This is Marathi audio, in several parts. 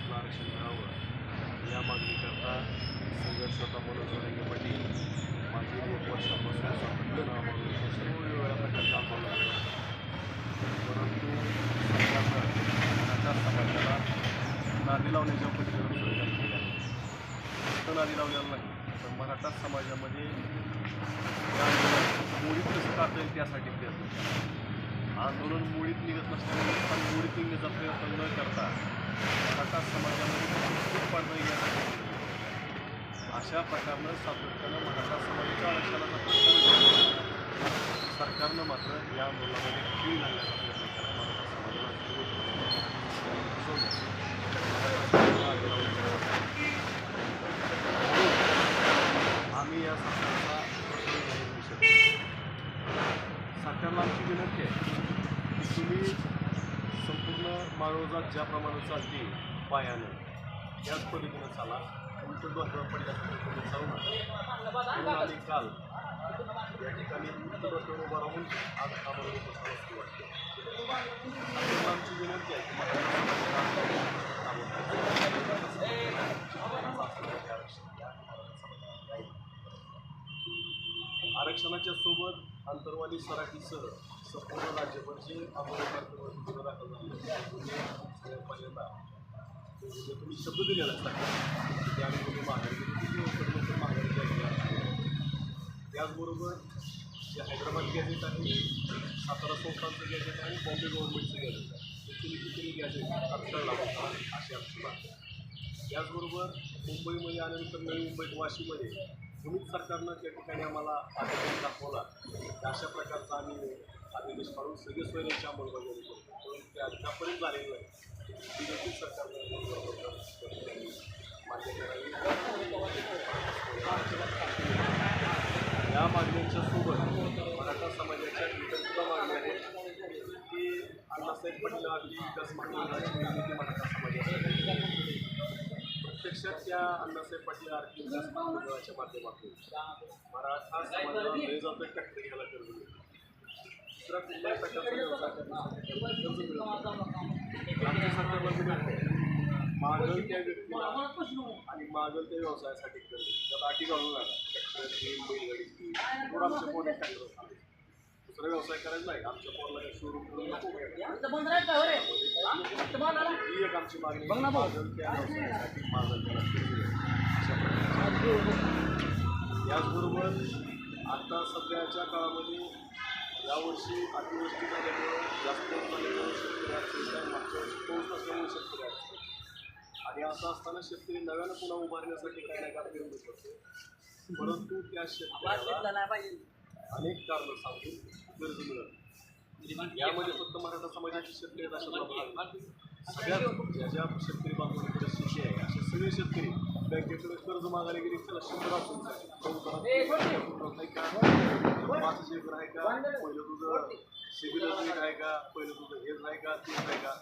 ओबीसीतलं आरक्षण मिळावं या मागणीकरता संघर्षता स्वतः वडंगे पाटील मागील दोन वर्षापासून सातत्यानं आम्हाला सर्व वेळा प्रकारचं आंदोलन केलं परंतु सरकारनं समाजाला नादी लावण्याच्या पद्धतीनं प्रयत्न केला फक्त नादी लावलेला नाही तर मराठा समाजामध्ये मुळीत कसं काढता येईल त्यासाठी प्रयत्न आंदोलन मुळीत निघत नसल्यामुळे मुळीत निघण्याचा प्रयत्न न करता मराठा समाजामध्ये फूट पाडणं अशा प्रकारनं सातत्यानं मराठा समाजाच्या आरक्षणाचा प्रश्न सरकारनं मात्र या आंदोलनामध्ये खीळ घालण्याचा प्रयत्न केला. मराठा समाजाला आम्ही या सरकारचा कठोर सरकारला आमची विनंती आहे की तुम्ही संपूर्ण ज्याप्रमाणे चालते पायानं त्याच पद्धतीनं चाला. उलट डोक्यावर पडल्यासारखं तुम्ही चालू नका. म्हणून काल या ठिकाणी उलट डोक्यावर उभा राहून आज हा बरोबर बसावं असं वाटतं. आमची विनंती आहे की आरक्षणाच्या सोबत आंतरवाली सराठीसह संपूर्ण राज्यभर जे आंदोलकांकडून दाखल झाले. पहिल्यांदा म्हणजे तुम्ही शब्द दिलेला असता. की तुम्ही माघारी माघारी त्याचबरोबर जे हैदराबाद गॅजेट आहे सातारा संस्थांचं गॅजेट आहे आणि बॉम्बे गव्हर्नमेंटचं गॅजेट आहे. तुम्ही किती गॅजेट तात्काळ होता अशी आमची मागणी त्याचबरोबर मुंबईमध्ये आल्यानंतर नवी मुंबईत वाशीमध्ये प्रमुख सरकारनं त्या ठिकाणी आम्हाला आदेश दाखवला की अशा प्रकारचा आम्ही आदेश काढून सगळे स्वयंची अंमलबजावणी करतो परंतु ते अद्यापर्यंत झालेलं आहे बीजेपी सरकारनं मान्य करावी प्रत्यक्षात त्या अण्णासाहेब पाटील आर्थिक विकास महामंडळाच्या माध्यमातून मराठा समाजाला लय जातोय ट्रॅक्टर घ्यायला कर्ज मिळतं. दुसरा कुठल्याही प्रकारचा व्यवसाय कर्ज मिळत राज्य सरकारला मागल त्या व्यक्तीला आणि मागल त्या व्यवसायासाठी कर्ज. त्यात अटी घालून ट्रॅक्टर बैलगाडी ट्रॅक्टर दुसरा व्यवसाय करायचा नाही आमच्या पोराला काही शोरूम करून नको ही एक आमची मागणी आहे. मागल त्या व्यवसायासाठी मागल त्याला कर्ज द्या. अशा याचबरोबर आता सध्याच्या काळामध्ये यावर्षी अतिवृष्टी झाल्यामुळं जास्त झाल्यामुळे शेतकरी अडचणीत आहे. मागच्या वर्षी पाऊस नसल्यामुळे शेतकरी अडचणीत आहे. आणि असं असताना शेतकरी नव्यानं पुन्हा उभारण्यासाठी काही ना काही करतो परंतु त्या शेतकऱ्याला अनेक कारणं सांगून कर्ज मिळत. यामध्ये फक्त मराठा समाजाचे शेतकरी. सगळ्यात ज्या ज्या शेतकरी बांधवांकडे शेती आहे असे सगळे शेतकरी बँकेकडे कर्ज मागायला गेले चला शंभर पाच एकर आहे का? पहिलं तुझं सिबिल आहे का? पहिलं तुझं हेच आहे का? तेच आहे का?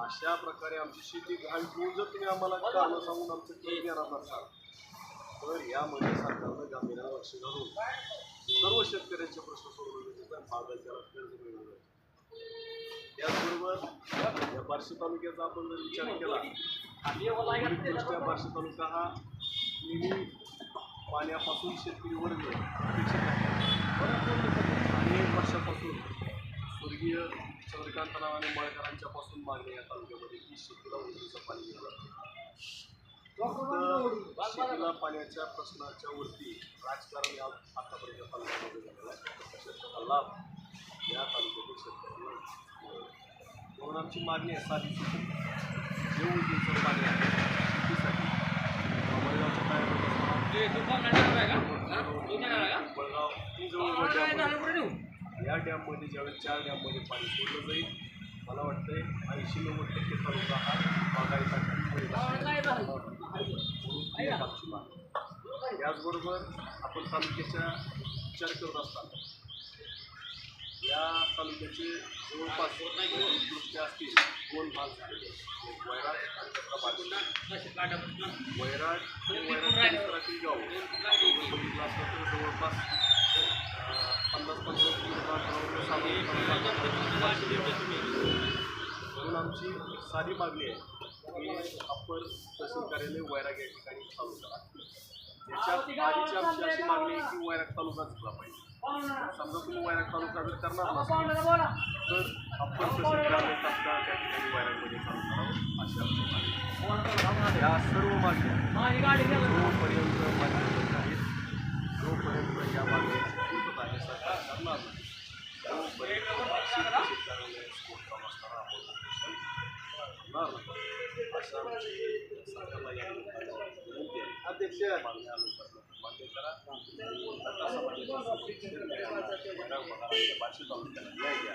अशा प्रकारे आमची शेती घाण ठेवून जर तुम्ही आम्हाला कारणं सांगून आमचं कर्ज घेणार नसाल तर यामध्ये सरकारनं गांभीर्यानं लक्ष घालून सर्व शेतकऱ्यांचे प्रश्न सोडवले त्याचबरोबर या बार्शी तालुक्याचा आपण जर विचार केला दृष्ट्या बार्शी तालुका हा नेहमी पाण्यापासून शेतकरी वर्ग अपेक्षित आहे. अनेक वर्षापासून स्वर्गीय चंद्रकांत आणि मळकरांच्या पासून मागणी या तालुक्यामध्ये की शेतीला उजवीचं पाणी दिलं जातं शेतीला पाण्याच्या प्रश्नाच्या वरती राजकारण या आतापर्यंत तालुक्यामध्ये झालेलं आहे. लाभ या तालुक्यातील शेतकऱ्यांना. म्हणून आमची मागणी आहे साधी जे उजवीचं पाणी आहे शेतीसाठी. बळगावच्या काय बळगाव ही? जवळ डॅम या डॅममध्ये. ज्यावेळेस चार डॅममध्ये पाणी सोडलं जाईल मला वाटतंय ऐंशी नव्वद टक्के तालुका हा बागायता म्हणून मागणी. याचबरोबर आपण तालुक्याच्या विचार करत असताना या तालुक्याचे जवळपास दृष्ट्या असतील दोन भाग झालेले आहेत. वैराट आणि दुसरा वैराट आणि वैराट गाव बघितलं असलं तर जवळपास पन्नास पन्नास किलोमीटर अंतरावर म्हणून आमची साधी मागणी आहे अप्पर तहसील कार्यालय वैराग या ठिकाणी चालू करा त्याच्या आधीची आमची अशी मागणी आहे की वैराग तालुका झाला पाहिजे समजा तुम्ही वैराग तालुका जर करणार नसाल तर अप्पर तहसील कार्यालय तात्काळ त्या ठिकाणी वैरागमध्ये चालू करावं अशी आमची मागणी आहे. या सर्व मागण्या जोपर्यंत मान्य होत नाहीत जोपर्यंत या मागण्या 但是我知道他最近是另外在建，我在我那先把车找出来，你愿意啊？